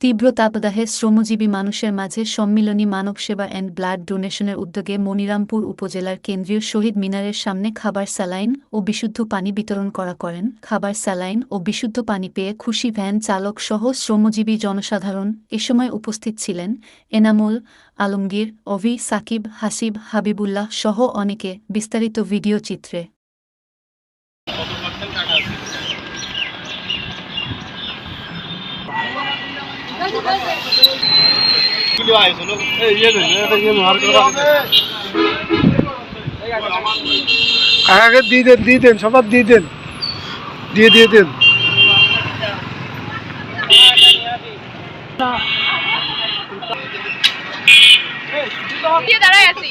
তীব্র তাপদাহে শ্রমজীবী মানুষের মাঝে সম্মিলনী মানব সেবা অ্যান্ড ব্লাড ডোনেশনের উদ্যোগে মনিরামপুর উপজেলার কেন্দ্রীয় শহীদ মিনারের সামনে খাবার স্যালাইন ও বিশুদ্ধ পানি বিতরণ করা করেন। খাবার স্যালাইন ও বিশুদ্ধ পানি পেয়ে খুশি ভ্যান চালক সহ শ্রমজীবী জনসাধারণ এ সময় উপস্থিত ছিলেন। এনামুল আলমগীর, অভি, সাকিব, হাসিব, হাবিবুল্লাহ সহ অনেকে। বিস্তারিত ভিডিও চিত্রে। কাকাকে দিয়ে দেন দিয়ে দেন সবার দিয়ে দেন। দিয়ে দিয়ে দেন। দাঁড়ায় আছি।